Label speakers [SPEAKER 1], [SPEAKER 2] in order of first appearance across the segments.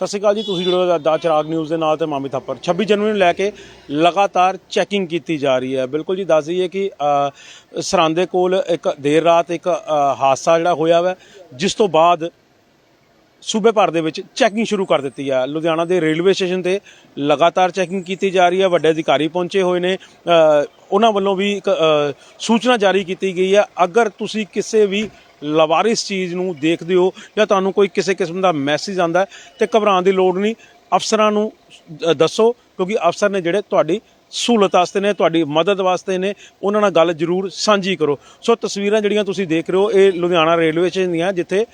[SPEAKER 1] ਸਤਿ ਸ਼੍ਰੀ ਅਕਾਲ ਜੀ ਤੁਸੀਂ ਜੁੜੇ ਹੋ ਦਾ ਚਿਰਾਗ ਨਿਊਜ਼ ਦੇ ਨਾਲ ਤੇ ਮਾਮੀ ਥੱਪੜ 26 ਜਨਵਰੀ ਨੂੰ ਲੈ ਕੇ ਲਗਾਤਾਰ ਚੈਕਿੰਗ ਕੀਤੀ ਜਾ ਰਹੀ ਹੈ। ਬਿਲਕੁਲ ਜੀ ਦੱਸ ਦਈਏ ਕਿ ਅ, ਕੋਲ ਇੱਕ ਦੇਰ ਰਾਤ ਇੱਕ ਹਾਦਸਾ ਜਿਹੜਾ ਹੋਇਆ ਵਾ ਜਿਸ ਤੋਂ ਬਾਅਦ ਸੂਬੇ ਭਰ ਦੇ ਵਿੱਚ ਚੈਕਿੰਗ ਸ਼ੁਰੂ ਕਰ ਦਿੱਤੀ ਹੈ। ਲੁਧਿਆਣਾ ਦੇ ਰੇਲਵੇ ਸਟੇਸ਼ਨ ਤੇ ਲਗਾਤਾਰ ਚੈਕਿੰਗ ਕੀਤੀ ਜਾ ਰਹੀ ਹੈ। ਵੱਡੇ ਅਧਿਕਾਰੀ ਪਹੁੰਚੇ ਹੋਏ ਨੇ। ਉਹਨਾਂ ਵੱਲੋਂ ਵੀ ਇੱਕ ਸੂਚਨਾ ਜਾਰੀ ਕੀਤੀ ਗਈ ਹੈ। ਅਗਰ ਤੁਸੀਂ ਕਿਸੇ ਵੀ ਲਵਾਰਿਸ ਚੀਜ਼ ਨੂੰ ਦੇਖਦੇ ਹੋ ਜਾਂ ਤੁਹਾਨੂੰ ਕੋਈ ਕਿਸੇ ਕਿਸਮ ਦਾ ਮੈਸੇਜ ਆਂਦਾ ਤੇ ਘਬਰਾਉਣ ਦੀ ਲੋੜ ਨਹੀਂ। ਅਫਸਰਾਂ ਨੂੰ ਦੱਸੋ, ਕਿਉਂਕਿ ਅਫਸਰ ਨੇ ਜਿਹੜੇ ਤੁਹਾਡੀ ਸਹੂਲਤ ਵਾਸਤੇ ਨੇ, ਤੁਹਾਡੀ ਮਦਦ ਵਾਸਤੇ ਨੇ, ਉਹਨਾਂ ਨਾਲ ਗੱਲ ਜ਼ਰੂਰ ਸਾਂਝੀ ਕਰੋ। ਸੋ ਤਸਵੀਰਾਂ ਜਿਹੜੀਆਂ ਤੁਸੀਂ ਦੇਖ ਰਹੇ ਹੋ, ਇਹ ਲੁਧਿਆਣਾ ਰੇਲਵੇ ਸਟੇਸ਼ਨ ਦੀਆਂ, ਜਿੱਥੇ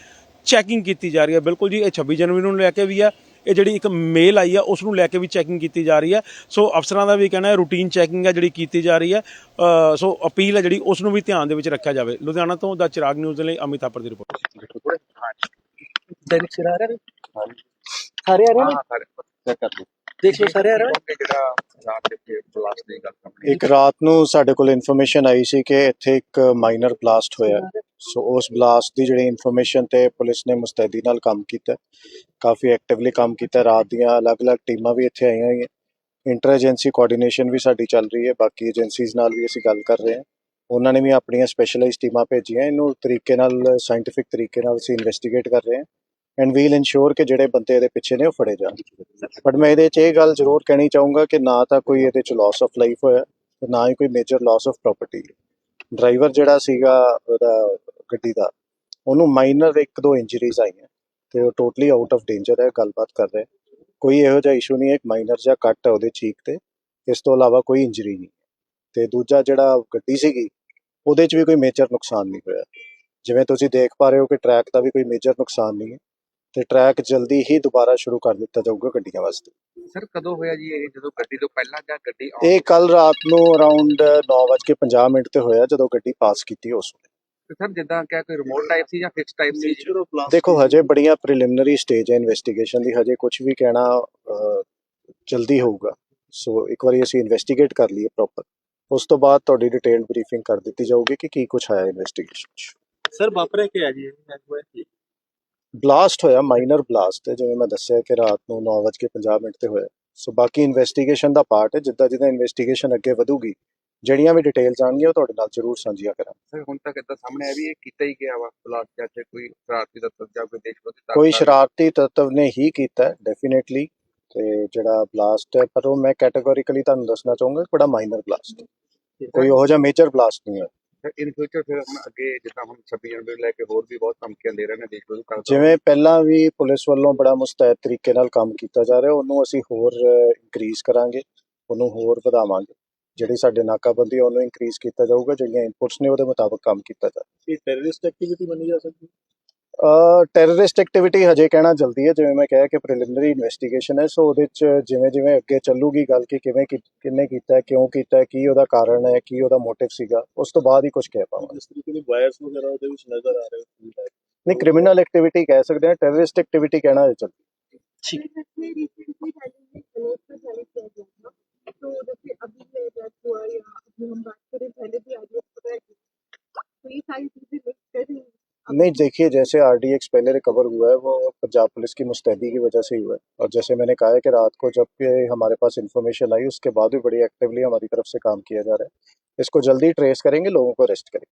[SPEAKER 1] ਚੈਕਿੰਗ ਕੀਤੀ ਜਾ ਰਹੀ ਹੈ। ਬਿਲਕੁਲ ਜੀ, ਇਹ 26 ਜਨਵਰੀ ਨੂੰ ਲੈ ਕੇ ਵੀ ਹੈ। ਇਹ ਜਿਹੜੀ ਇੱਕ ਮੇਲ ਆਈ ਹੈ ਉਸ ਨੂੰ ਲੈ ਕੇ ਵੀ ਚੈਕਿੰਗ ਕੀਤੀ ਜਾ ਰਹੀ ਹੈ ਸੋ ਅਫਸਰਾਂ ਦਾ ਵੀ ਕਹਿਣਾ ਹੈ ਰੂਟੀਨ ਚੈਕਿੰਗ ਹੈ ਜਿਹੜੀ ਕੀਤੀ ਜਾ ਰਹੀ ਹੈ ਅ, ਸੋ ਅਪੀਲ ਹੈ ਜਿਹੜੀ ਉਸ ਨੂੰ ਵੀ ਧਿਆਨ ਦੇ ਵਿੱਚ ਰੱਖਿਆ ਜਾਵੇ ਲੁਧਿਆਣਾ ਤੋਂ ਦਾ ਚਿਰਾਗ ਨਿਊਜ਼ ਦੇ ਲਈ ਅਮਿਤ ਥਾਪਰ ਦੀ ਰਿਪੋਰਟ
[SPEAKER 2] दैनिक सिरा आ रहा है सारे आ रहे हैं देख लो सारे आ रहे हैं
[SPEAKER 3] ਜਿਹੜਾ ਰਾਤ ਦੇ ਬਲਾਸਟ ਦੀ ਗੱਲ ਕਰਨੀ
[SPEAKER 4] ਇੱਕ ਰਾਤ ਨੂੰ ਸਾਡੇ ਕੋਲ ਇਨਫੋਰਮੇਸ਼ਨ ਆਈ ਸੀ ਕਿ ਇੱਥੇ ਇੱਕ ਮਾਈਨਰ ਬਲਾਸਟ ਹੋਇਆ ਸੋ ਉਸ ਬਲਾਸਟ ਦੀ ਜਿਹੜੀ ਇਨਫੋਰਮੇਸ਼ਨ ਤੇ ਪੁਲਿਸ ਨੇ ਮੁਸਤੈਦੀ ਨਾਲ ਕੰਮ ਕੀਤਾ ਕਾਫੀ ਐਕਟਿਵਲੀ ਕੰਮ ਕੀਤਾ ਰਾਤ ਦੀਆਂ ਅਲੱਗ-ਅਲੱਗ ਟੀਮਾਂ ਵੀ ਇੱਥੇ ਆਈਆਂ ਹੋਈਆਂ। ਇੰਟਰ ਏਜੰਸੀ ਕੋਆਰਡੀਨੇਸ਼ਨ ਵੀ ਸਾਡੀ ਚੱਲ ਰਹੀ ਹੈ। ਬਾਕੀ ਏਜੰਸੀਜ਼ ਨਾਲ ਵੀ ਅਸੀਂ ਗੱਲ ਕਰ ਰਹੇ ਹਾਂ। ਉਹਨਾਂ ਨੇ ਵੀ ਆਪਣੀਆਂ ਸਪੈਸ਼ਲਾਈਜ਼ਡ ਟੀਮਾਂ ਭੇਜੀਆਂ। ਇਹਨੂੰ ਤਰੀਕੇ ਨਾਲ ਸਾਇੰਟੀਫਿਕ ਤਰੀਕੇ ਨਾਲ ਅਸੀਂ ਇਨਵੈਸਟੀਗੇਟ ਕਰ ਰਹੇ ਹਾਂ। ਐਂਡ ਵੀਲ ਇਨਸ਼ੋਰ ਕਿ ਜਿਹੜੇ ਬੰਦੇ ਇਹਦੇ ਪਿੱਛੇ ਨੇ ਉਹ ਫੜੇ ਜਾਣ। ਬਟ ਮੈਂ ਇਹਦੇ 'ਚ ਇਹ ਗੱਲ ਜ਼ਰੂਰ ਕਹਿਣੀ ਚਾਹੂੰਗਾ ਕਿ ਨਾ ਤਾਂ ਕੋਈ ਇਹਦੇ 'ਚ ਲਾਸ ਆਫ ਲਾਈਫ ਹੋਇਆ, ਤੇ ਨਾ ਹੀ ਕੋਈ major loss of property driver ਜਿਹੜਾ ਸੀਗਾ ਉਹਦਾ ਗੱਡੀ ਦਾ, ਉਹਨੂੰ ਮਾਈਨਰ ਇੱਕ ਦੋ ਇੰਜਰੀਜ਼ ਆਈਆਂ ਤੇ ਉਹ ਟੋਟਲੀ ਆਊਟ ਆਫ ਡੇਂਜਰ ਹੈ, ਗੱਲਬਾਤ ਕਰ ਰਿਹਾ ਕੋਈ ਇਹੋ ਜਿਹਾ ਇਸ਼ੂ ਨਹੀਂ ਹੈ, ਇੱਕ ਮਾਈਨਰ ਜਿਹਾ ਕੱਟ ਹੈ ਉਹਦੇ ਚੀਕ ਤੇ, ਇਸ ਤੋਂ ਇਲਾਵਾ ਕੋਈ ਇੰਜਰੀ ਨਹੀਂ ਤੇ ਦੂਜਾ ਜਿਹੜਾ ਗੱਡੀ ਸੀਗੀ, ਉਹਦੇ 'ਚ ਵੀ ਕੋਈ ਮੇਜਰ ਨੁਕਸਾਨ ਨਹੀਂ ਹੋਇਆ। ਜਿਵੇਂ ਤੁਸੀਂ ਦੇਖ ਪਾ ਰਹੇ ਹੋ ਕਿ ਟਰੈਕ ਦਾ ਵੀ ਕੋਈ ਮੇਜਰ ਨੁਕਸਾਨ ਨਹੀਂ ਹੈ। ਤੇ ਟਰੈਕ ਜਲਦੀ ਹੀ ਦੁਬਾਰਾ ਸ਼ੁਰੂ ਕਰ ਦਿੱਤਾ ਜਾਊਗਾ ਗੱਡੀਆਂ ਵਾਸਤੇ।
[SPEAKER 3] ਸਰ ਕਦੋਂ ਹੋਇਆ ਜੀ ਇਹ? ਜਦੋਂ ਗੱਡੀ ਤੋਂ ਪਹਿਲਾਂ ਜਾਂ ਗੱਡੀ
[SPEAKER 4] ਇਹ ਕੱਲ ਰਾਤ ਨੂੰ ਅਰਾਊਂਡ 9:50 ਮਿੰਟ ਤੇ ਹੋਇਆ ਜਦੋਂ ਗੱਡੀ ਪਾਸ ਕੀਤੀ ਉਸ ਵੇਲੇ।
[SPEAKER 3] ਤੇ ਸਰ ਜਿੱਦਾਂ ਕਿ ਰਿਮੋਟ ਟਾਈਪ ਸੀ ਜਾਂ ਫਿਕਸ ਟਾਈਪ ਸੀ?
[SPEAKER 4] ਦੇਖੋ ਹਜੇ ਬੜੀਆਂ ਪ੍ਰੀਲਿਮਿਨਰੀ ਸਟੇਜ ਹੈ ਇਨਵੈਸਟੀਗੇਸ਼ਨ ਦੀ ਹਜੇ ਕੁਝ ਵੀ ਕਹਿਣਾ ਜਲਦੀ ਹੋਊਗਾ। ਸੋ ਇੱਕ ਵਾਰੀ ਅਸੀਂ ਇਨਵੈਸਟੀਗੇਟ ਕਰ ਲਈਏ ਪ੍ਰੋਪਰ ਉਸ ਤੋਂ ਬਾਅਦ ਤੁਹਾਡੀ ਡਿਟੇਲਡ ਬਰੀਫਿੰਗ ਕਰ ਦਿੱਤੀ ਜਾਊਗੀ ਕਿ ਕੀ ਕੁਝ ਆਇਆ ਇਨਵੈਸਟੀਗੇਸ਼ਨ 'ਚ।
[SPEAKER 2] ਸਰ ਵਾਪਰਿਆ ਕੀ ਹੈ ਜੀ?
[SPEAKER 4] ਬਲਾਸਟ ਹੋਇਆ ਮਾਈਨਰ ਬਲਾਸਟ ਹੈ ਜਿਵੇਂ ਮੈਂ ਦੱਸਿਆ ਕਿ ਰਾਤ ਨੂੰ 9:50 ਮਿੰਟ ਤੇ ਹੋਇਆ। ਸੋ ਬਾਕੀ ਇਨਵੈਸਟੀਗੇਸ਼ਨ ਦਾ ਪਾਰਟ ਹੈ ਜਿੱਦਾਂ ਜਿੱਦਾਂ ਇਨਵੈਸਟੀਗੇਸ਼ਨ ਅੱਗੇ ਵਧੂਗੀ ਜਿਹੜੀਆਂ ਵੀ ਡਿਟੇਲਸ ਆਣਗੀਆਂ ਉਹ ਤੁਹਾਡੇ ਨਾਲ ਜ਼ਰੂਰ ਸਾਂਝੀਆਂ ਕਰਾਂਗੇ।
[SPEAKER 3] ਸਰ ਹੁਣ ਤੱਕ ਇਦਾਂ ਸਾਹਮਣੇ ਆਇਆ ਵੀ ਇਹ ਕੀਤਾ ਹੀ ਗਿਆ ਵਾ ਬਲਾਸਟ ਜਾਂ ਤੇ ਕੋਈ ਸ਼ਰਾਰਤੀ ਦਾ ਜਾਂ ਕੋਈ ਦੇਸ਼ ਵਿਰੋਧੀ
[SPEAKER 4] ਕੋਈ ਸ਼ਰਾਰਤੀ ਤੱਤਵ ਨੇ ਹੀ ਕੀਤਾ ਡੈਫੀਨੇਟਲੀ ਤੇ ਜਿਹੜਾ ਬਲਾਸਟ ਹੈ ਪਰ ਉਹ ਮੈਂ ਕੈਟਾਗੋਰੀਕਲੀ ਤੁਹਾਨੂੰ ਦੱਸਣਾ ਚਾਹੂੰਗਾ ਕਿ ਬੜਾ ਮਾਈਨਰ ਬਲਾਸਟ ਕੋਈ ਉਹੋ ਜਿਹਾ ਮੇਜਰ ਬਲਾਸਟ ਨਹੀਂ ਹੈ
[SPEAKER 3] ਇਨ ਫਿਊਚਰ ਫਿਰ ਹੁਣ ਅੱਗੇ ਜਿੱਦਾਂ ਹੁਣ 26 ਜਨਵਰੀ ਨੂੰ ਲੈ ਕੇ ਹੋਰ ਵੀ ਬਹੁਤ ਧਮਕੀਆਂ ਦੇ ਰਹੇ ਨੇ ਦੇਸ਼ ਨੂੰ ਕਰ
[SPEAKER 4] ਜਿਵੇਂ ਪਹਿਲਾਂ ਵੀ ਪੁਲਿਸ ਵੱਲੋਂ ਬੜਾ ਮੁਸਤੈਦ ਤਰੀਕੇ ਨਾਲ ਕੰਮ ਕੀਤਾ ਜਾ ਰਿਹਾ ਉਹਨੂੰ ਅਸੀਂ ਹੋਰ ਇਨਕਰੀਜ਼ ਕਰਾਂਗੇ ਉਹਨੂੰ ਹੋਰ ਵਧਾਵਾਂਗੇ। ਜਿਹੜੀ ਸਾਡੇ ਨਾਕਾਬੰਦੀ ਉਹਨੂੰ ਇਨਕਰੀਜ਼ ਕੀਤਾ ਜਾਊਗਾ ਜਿਹੜੀਆਂ ਇਨਪੁਟਸ ਨੇ ਉਹਦੇ ਮੁਤਾਬਕ ਕੰਮ ਕੀਤਾ ਜਾ
[SPEAKER 2] ਰਿਹਾ। ਇਹ ਟੈਰਰਿਸਟ ਐਕਟੀਵਿਟੀ ਮੰਨੀ ਜਾ ਸਕਦੀ
[SPEAKER 4] ਟੈਰਰਿਸਟ ਐਕਟੀਵਿਟੀ ਹਜੇ ਕਹਿਣਾ ਜਲਦੀ ਹੈ ਜਿਵੇਂ ਮੈਂ ਕਿਹਾ ਕਿ ਪ੍ਰੀਲਿਮਿਨਰੀ ਇਨਵੈਸਟੀਗੇਸ਼ਨ ਹੈ ਸੋ ਉਹਦੇ ਚ ਜਿਵੇਂ ਜਿਵੇਂ ਅੱਗੇ ਚੱਲੂਗੀ ਗੱਲ ਕਿ ਕਿਵੇਂ ਕੀ- ਕਿਹਨੇ ਕੀਤਾ ਹੈ, ਕਿਉਂ ਕੀਤਾ ਹੈ, ਕੀ ਉਹਦਾ ਕਾਰਨ ਹੈ ਕੀ ਉਹਦਾ ਮੋਟਿਵ ਸੀਗਾ ਉਸ ਤੋਂ ਬਾਅਦ ਹੀ ਕੁਝ ਕਹਿ ਪਾਵਾਂਗੇ
[SPEAKER 2] जिस तरीके के वायर्स वगैरह होते हुए नजर आ रहे हैं
[SPEAKER 4] ਨਹੀਂ ਕ੍ਰਿਮੀਨਲ ਐਕਟੀਵਿਟੀ ਕਹਿ ਸਕਦੇ ਹਾਂ ਟੈਰਰਿਸਟ ਐਕਟੀਵਿਟੀ ਕਹਿਣਾ ਹਜੇ ਚੱਲਦੀ
[SPEAKER 5] जैसे रिसेंटली हाईवे में गणेश पर जारी किया गया था तो जैसे अभी ये डेथ हुआ या अभी हम बात करें पहले भी आगे पता है तो ये सारी चीजें मिक्स कर रही हैं
[SPEAKER 4] नहीं, देखिए, जैसे आर डी एक्स पहले रिकवर हुआ है, वो पंजाब पुलिस की मुस्तैदी की वजह से ही हुआ है। और जैसे मैंने कहा है कि रात को जब ये हमारे पास इन्फॉर्मेशन आई, उसके बाद भी बड़ी एक्टिवली हमारी तरफ़ से काम किया जा रहा है। इसको जल्दी ट्रेस करेंगे, लोगों को अरेस्ट करेंगे।